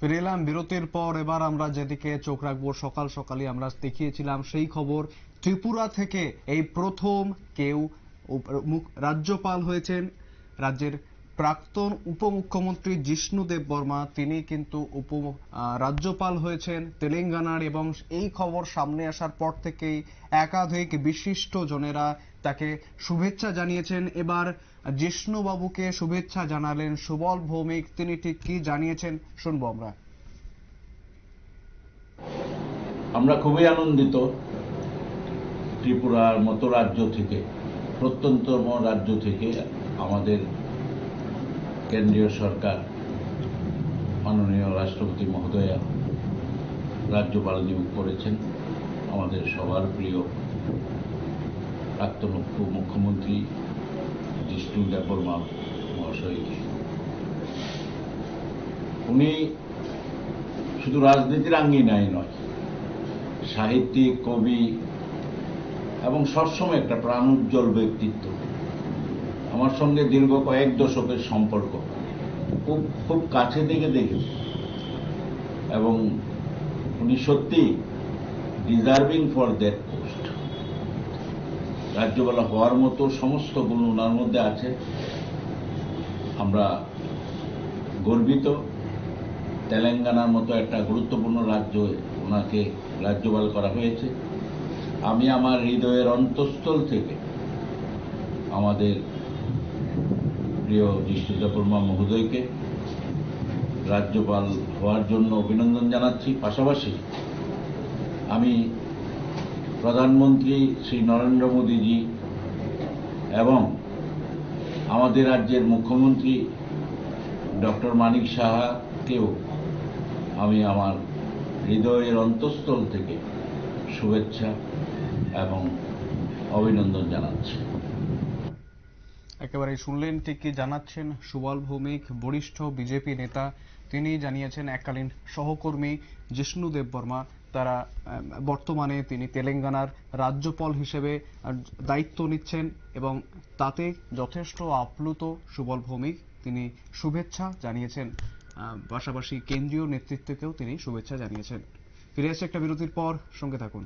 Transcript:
ফিরে এলাম বিরতির পর এবার আমরা যেদিকে চোখ রাখব, সকাল সকালই আমরা দেখিয়েছিলাম সেই খবর, ত্রিপুরা থেকে এই প্রথম কেউ রাজ্যপাল হয়েছেন, রাজ্যের প্রাক্তন উপমুখ্যমন্ত্রী জিষ্ণু দেব বর্মা, তিনি কিন্তু উপ রাজ্যপাল হয়েছেন তেলেঙ্গানার এবং এই খবর সামনে আসার পর থেকেই একাধিক বিশিষ্ট জনেরা তাকে শুভেচ্ছা জানিয়েছেন। এবার জিষ্ণু বাবুকে শুভেচ্ছা জানালেন সুবল ভৌমিক, তিনি ঠিক কি জানিয়েছেন শুনব আমরা। আমরা খুবই আনন্দিত ত্রিপুরার মতো রাজ্য থেকে প্রত্যন্তম রাজ্য থেকে আমাদের কেন্দ্রীয় সরকার মাননীয় রাষ্ট্রপতি মহোদয়া রাজ্যপাল নিয়োগ করেছেন। আমাদের সবার প্রিয় প্রাক্তন উপমুখ্যমন্ত্রী জিষ্ণু দেববর্মা মহাশয়কে উনি শুধু রাজনীতির আঙ্গিনায় নয়, সাহিত্যিক, কবি এবং সবসময় একটা প্রাণোজ্জ্বল ব্যক্তিত্ব। আমার সঙ্গে দীর্ঘ কয়েক দশকের সম্পর্ক। খুব খুব কাছে থেকে দেখেছি। এবং উনি সত্যি ডিজার্ভিং ফর দ্যাট পোস্ট রাজ্যপাল হওয়ার মতো সমস্ত গুণ ওনার মধ্যে আছে। আমরা গর্বিত। তেলেঙ্গানার মতো একটা গুরুত্বপূর্ণ রাজ্য ওনাকে রাজ্যপাল করা হয়েছে। আমি আমার হৃদয়ের অন্তঃস্থল থেকে আমাদের প্রিয় জিষ্ণুদা বর্মা মহোদয়কে রাজ্যপাল হওয়ার জন্য অভিনন্দন জানাচ্ছি। পাশাপাশি আমি প্রধানমন্ত্রী শ্রী নরেন্দ্র মোদীজি এবং আমাদের রাজ্যের মুখ্যমন্ত্রী ডক্টর মানিক সাহাকেও আমি আমার হৃদয়ের অন্তঃস্থল থেকে শুভেচ্ছা এবং অভিনন্দন জানাচ্ছি। একেবারে শুনলেন ঠিক কি জানাচ্ছেন সুবল ভৌমিক, বরিষ্ঠ বিজেপি নেতা। তিনি জানিয়েছেন, এককালীন সহকর্মী জিষ্ণু দেববর্মা তারা বর্তমানে তিনি তেলেঙ্গানার রাজ্যপাল হিসেবে দায়িত্ব নিচ্ছেন এবং তাতে যথেষ্ট আপ্লুত সুবল ভৌমিক তিনি শুভেচ্ছা জানিয়েছেন। পাশাপাশি কেন্দ্রীয় নেতৃত্বকেও তিনি শুভেচ্ছা জানিয়েছেন। ফিরে আসছে একটা বিরতির পর, সঙ্গে থাকুন।